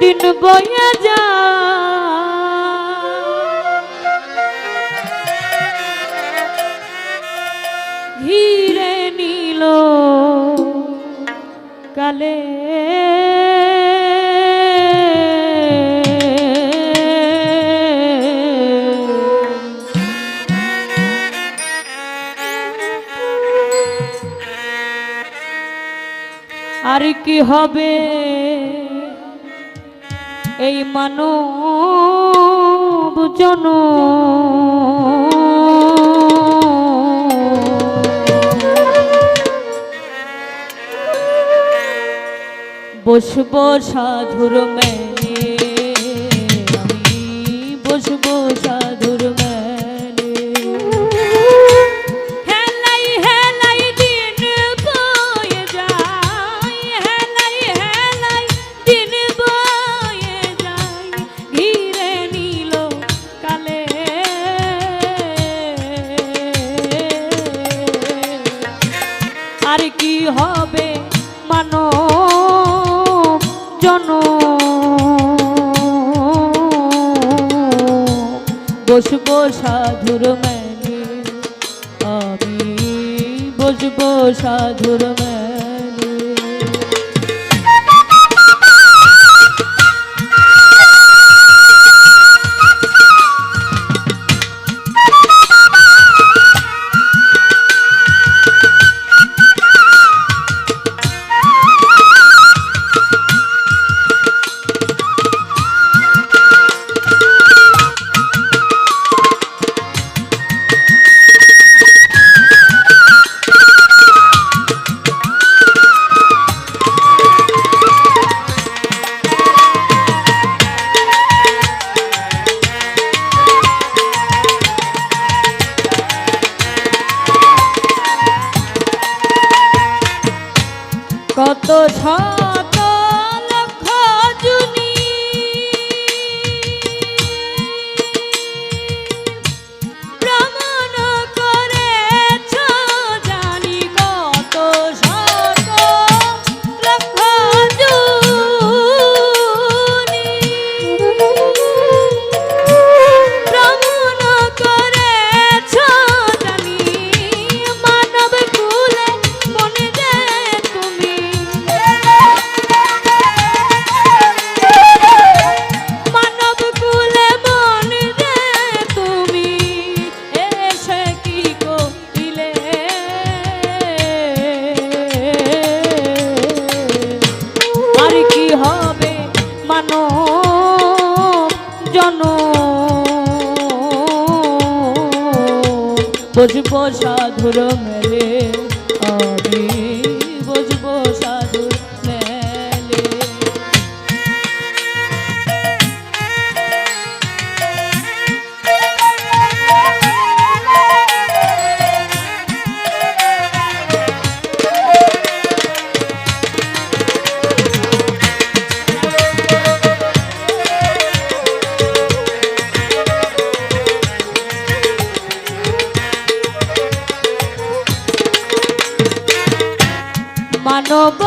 দিন বয়ে যা। আর কি হবে? এই মানব জন বসব সাধুর মেয়ে মানব জন। বসব সাধুর মেলে আমি বসব সাধুর মেলে ছ মানব জন। বুঝব সাধুর মে মানব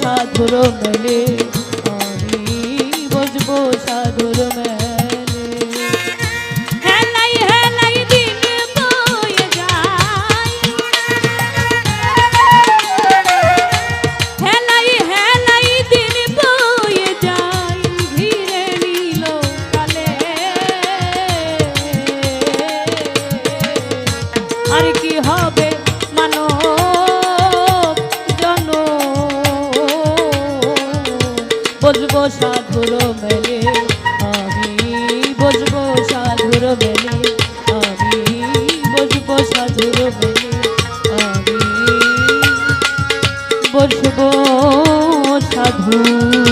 সাধুর মেলে। সাধু